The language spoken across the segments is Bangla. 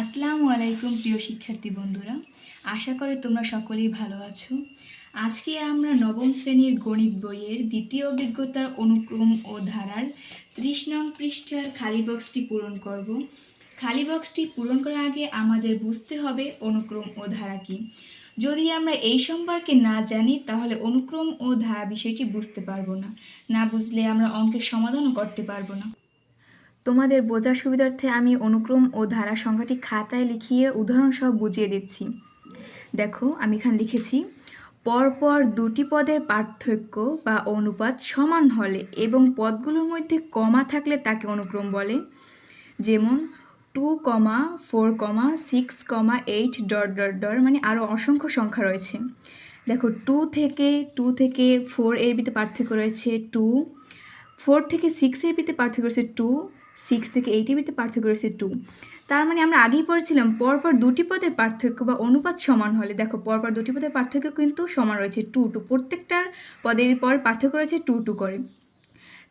আসসালামু আলাইকুম প্রিয় শিক্ষার্থী বন্ধুরা। আশা করি তোমরা সকলেই ভালো আছো। আজকে আমরা নবম শ্রেণির গণিত বইয়ের দ্বিতীয় অভিজ্ঞতার অনুক্রম ও ধারার ত্রিশ নং পৃষ্ঠার খালি বক্সটি পূরণ করব। খালি বক্সটি পূরণ করার আগে আমাদের বুঝতে হবে অনুক্রম ও ধারা কি। যদি আমরা এই সম্পর্কে না জানি, তাহলে অনুক্রম ও ধারা বিষয়টি বুঝতে পারব না। না বুঝলে আমরা অঙ্কের সমাধানও করতে পারব না। তোমাদের বোঝার সুবিধার্থে আমি অনুক্রম ও ধারা সংখ্যাটি খাতায় লিখিয়ে উদাহরণ সহ বুঝিয়ে দিচ্ছি। দেখো, আমি এখানে লিখেছি, পরপর দুটি পদের পার্থক্য বা অনুপাত সমান হলে এবং পদগুলোর মধ্যে কমা থাকলে তাকে অনুক্রম বলে। যেমন, two comma, four comma, six comma, eight dot dot dot মানে আরও অসংখ্য সংখ্যা রয়েছে। দেখো, টু থেকে টু থেকে ফোর এর ভিতরে পার্থক্য রয়েছে টু, ফোর থেকে সিক্স এর ভিতরে পার্থক্য রয়েছে টু সিক্স থেকে এইটের ভিতরে পার্থক্য রয়েছে টু তার মানে আমরা আগেই পড়েছিলাম, পরপর দুটি পদের পার্থক্য বা অনুপাত সমান হলে, দেখো পরপর দুটি পদের পার্থক্য কিন্তু সমান রয়েছে টু টু প্রত্যেকটার পদের পর পার্থক্য রয়েছে টু টু করে।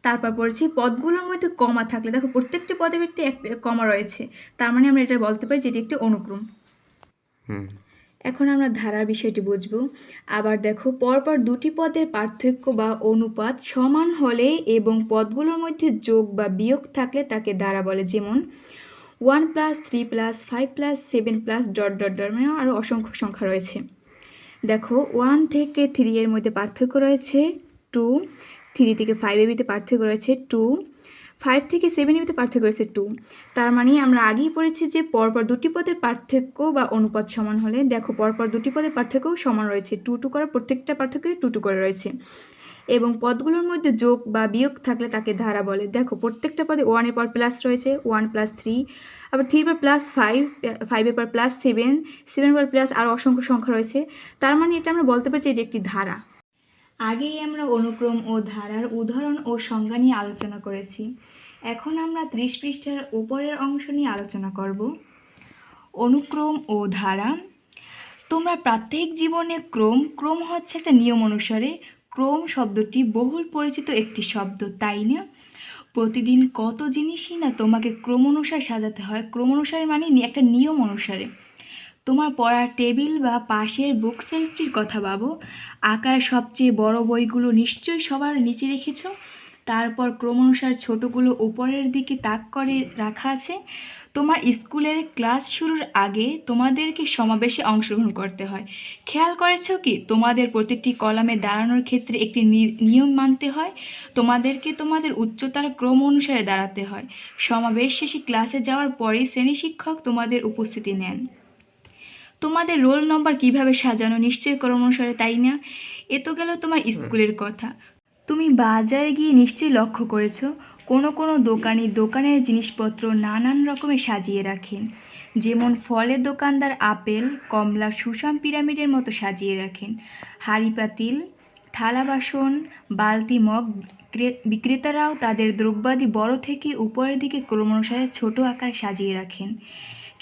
তারপর পড়েছি পদগুলোর মধ্যে কমা থাকলে, দেখো প্রত্যেকটি পদের ভিত্তি এক, কমা রয়েছে। তার মানে আমরা এটা বলতে পারি যেটি একটি অনুক্রম। হুম। এখন আমরা ধারার বিষয়টি বুঝব। আবার দেখো, পরপর দুটি পদের পার্থক্য বা অনুপাত সমান হলে এবং পদগুলোর মধ্যে যোগ বা বিয়োগ থাকলে তাকে ধারা বলে। যেমন one plus three plus five plus seven plus dot dot dot মানে আরও অসংখ্য সংখ্যা রয়েছে। দেখো ওয়ান থেকে থ্রি এর মধ্যে পার্থক্য রয়েছে টু থ্রি থেকে ফাইভের ভিতরে পার্থক্য রয়েছে টু ফাইভ থেকে সেভেনের ভিতরে পার্থক্য রয়েছে টু তার মানে আমরা আগেই পড়েছি যে পরপর দুটি পদের পার্থক্য বা অনুপাত সমান হলে, দেখো পরপর দুটি পদের পার্থক্য সমান রয়েছে। টু টু করে প্রত্যেকটা পার্থক্যই টু টু করে রয়েছে। এবং পদগুলোর মধ্যে যোগ বা বিয়োগ থাকলে তাকে ধারা বলে। দেখো প্রত্যেকটা পদে ওয়ানের পর প্লাস রয়েছে ওয়ান প্লাস থ্রি আবার থ্রির পর প্লাস ফাইভ ফাইভের পর প্লাস সেভেন সেভেনের পর প্লাস আরও অসংখ্য সংখ্যা রয়েছে। তার মানে এটা আমরা বলতে পারছি এটি একটি ধারা। আগেই আমরা অনুক্রম ও ধারার উদাহরণ ও সংজ্ঞা নিয়ে আলোচনা করেছি। এখন আমরা ত্রিশ পৃষ্ঠার উপরের অংশ নিয়ে আলোচনা করব। অনুক্রম ও ধারা। তোমরা প্রাত্যহিক জীবনে ক্রম ক্রম হচ্ছে একটা নিয়ম অনুসারে ক্রম শব্দটি বহুল পরিচিত একটি শব্দ, তাই না? প্রতিদিন কত জিনিসই না তোমাকে ক্রম অনুসারে সাজাতে হয়। ক্রম অনুসারে মানে একটা নিয়ম অনুসারে। তোমার পড়ার টেবিল বা পাশের বুক সেলফটির কথা ভাবো। আকার সবচেয়ে বড় বইগুলো নিশ্চয়ই সবার নিচে রেখেছো। তারপর ক্রমানুসার ছোটোগুলো উপরের দিকে তাক করে রাখা আছে। তোমার স্কুলের ক্লাস শুরুর আগে তোমাদেরকে সমাবেশে অংশগ্রহণ করতে হয়। খেয়াল করেছ কি? তোমাদের প্রতিটি কলামে দাঁড়ানোর ক্ষেত্রে একটি নিয়ম মানতে হয়। তোমাদেরকে তোমাদের উচ্চতার ক্রম অনুসারে দাঁড়াতে হয়। সমাবেশ শেষে ক্লাসে যাওয়ার পরেই শ্রেণি শিক্ষক তোমাদের উপস্থিতি নেন। তোমাদের রোল নম্বর কীভাবে সাজানো? নিশ্চয়ই ক্রম অনুসারে তাই না? এ তো গেল তোমার স্কুলের কথা। তুমি বাজারে গিয়ে নিশ্চয়ই লক্ষ্য করেছ কোনো কোনো দোকানি দোকানের জিনিসপত্র নানান রকমের সাজিয়ে রাখেন। যেমন ফলের দোকানদার আপেল কমলা সুষম পিরামিডের মতো সাজিয়ে রাখেন। হাড়ি পাতিল থালা বাসন বালতি মগ বিক্রেতারাও তাদের দ্রব্যাদি বড় থেকে উপরের দিকে ক্রমানুসারে ছোট আকারে সাজিয়ে রাখেন।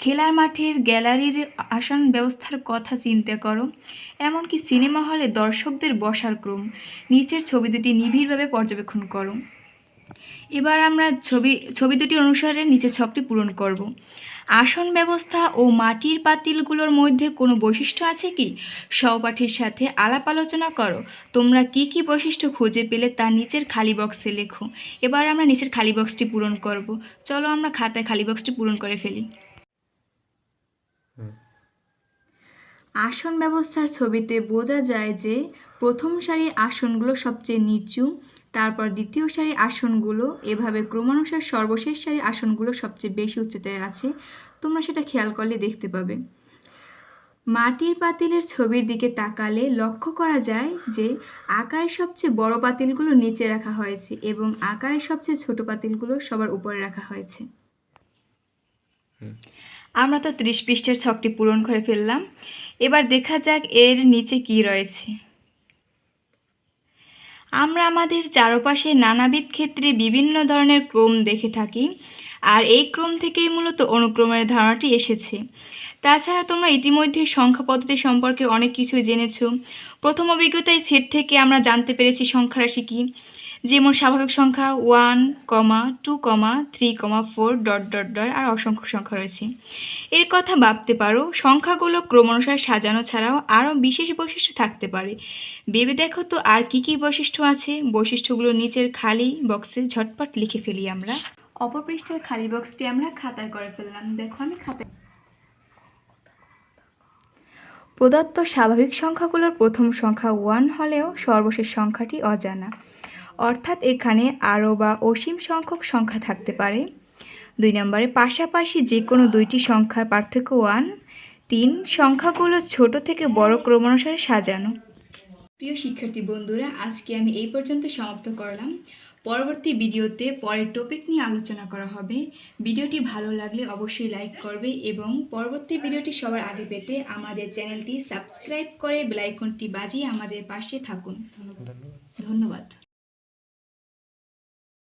খেলার মাঠের গ্যালারির আসন ব্যবস্থার কথা চিন্তা করো। এমনকি সিনেমা হলে দর্শকদের বসার ক্রম, নিচের ছবি দুটি নিবিড়ভাবে পর্যবেক্ষণ করো। এবার আমরা ছবি ছবি দুটি অনুসারে নিচের ছকটি পূরণ করব। আসন ব্যবস্থা ও মাটির পাতিলগুলোর মধ্যে কোনো বৈশিষ্ট্য আছে কি? সহপাঠীর সাথে আলাপ আলোচনা করো। তোমরা কি কি বৈশিষ্ট্য খুঁজে পেলে তা নিচের খালি বক্সে লেখো। এবার আমরা নিচের খালি বক্সটি পূরণ করব। চলো আমরা খাতায় খালি বক্সটি পূরণ করে ফেলি হুম। আসন ব্যবস্থার ছবিতে বোঝা যায় যে প্রথম সারির আসনগুলো সবচেয়ে নিচু তারপর দ্বিতীয় সারির আসনগুলো এভাবে ক্রমানুসার সর্বশেষ সারির আসনগুলো সবচেয়ে বেশি উচ্চতায় আছে। তোমরা সেটা খেয়াল করলে দেখতে পাবে। মাটির পাতিলের ছবির দিকে তাকালে লক্ষ্য করা যায় যে আকারের সবচেয়ে বড় পাতিলগুলো নিচে রাখা হয়েছে এবং আকারের সবচেয়ে ছোট পাতিলগুলো সবার উপরে রাখা হয়েছে। আমরা তো ত্রিশ পৃষ্ঠের ছকটি পূরণ করে ফেললাম। এবার দেখা যাক এর নিচে কি রয়েছে। আমরা আমাদের চারপাশে নানাবিধ ক্ষেত্রে বিভিন্ন ধরনের ক্রম দেখে থাকি, আর এই ক্রম থেকেই মূলত অনুক্রমের ধারণাটি এসেছে। তাছাড়া তোমরা ইতিমধ্যে সংখ্যা পদ্ধতি সম্পর্কে অনেক কিছু জেনেছো। প্রথম অভিজ্ঞতায় সেট থেকে আমরা জানতে পেরেছি সংখ্যা রাশি কী। যেমন স্বাভাবিক সংখ্যা one comma two comma three comma four dot dot dot আর অসংখ্য সংখ্যা রয়েছে। এর কথা ভাবতে পারো, সংখ্যাগুলো ক্রমানুসারে সাজানো ছাড়াও আরও বিশেষ বৈশিষ্ট্য থাকতে পারে। ভেবে দেখো তো আর কি কি বৈশিষ্ট্য আছে। বৈশিষ্ট্যগুলো নিচের খালি বক্সে ঝটপট লিখে ফেলি আমরা। অপর পৃষ্ঠার খালি বক্সটি আমরা খাতায় করে ফেললাম। দেখো আমি খাতায় প্রদত্ত স্বাভাবিক সংখ্যাগুলোর প্রথম সংখ্যা ওয়ান হলেও সর্বশেষ সংখ্যাটি অজানা। অর্থাৎ এখানে আরও বা অসীম সংখ্যক সংখ্যা থাকতে পারে। দুই নম্বরে, পাশাপাশি যে কোনো দুইটি সংখ্যার পার্থক্য ওয়ান তিন, সংখ্যাগুলো ছোট থেকে বড় ক্রমানুসারে সাজানো। প্রিয় শিক্ষার্থী বন্ধুরা, আজকে আমি এই পর্যন্ত সমাপ্ত করলাম। পরবর্তী ভিডিওতে পরের টপিক নিয়ে আলোচনা করা হবে। ভিডিওটি ভালো লাগলে অবশ্যই লাইক করবে এবং পরবর্তী ভিডিওটি সবার আগে পেতে আমাদের চ্যানেলটি সাবস্ক্রাইব করে বেলাইকনটি বাজিয়ে আমাদের পাশে থাকুন। ধন্যবাদ ধন্যবাদ।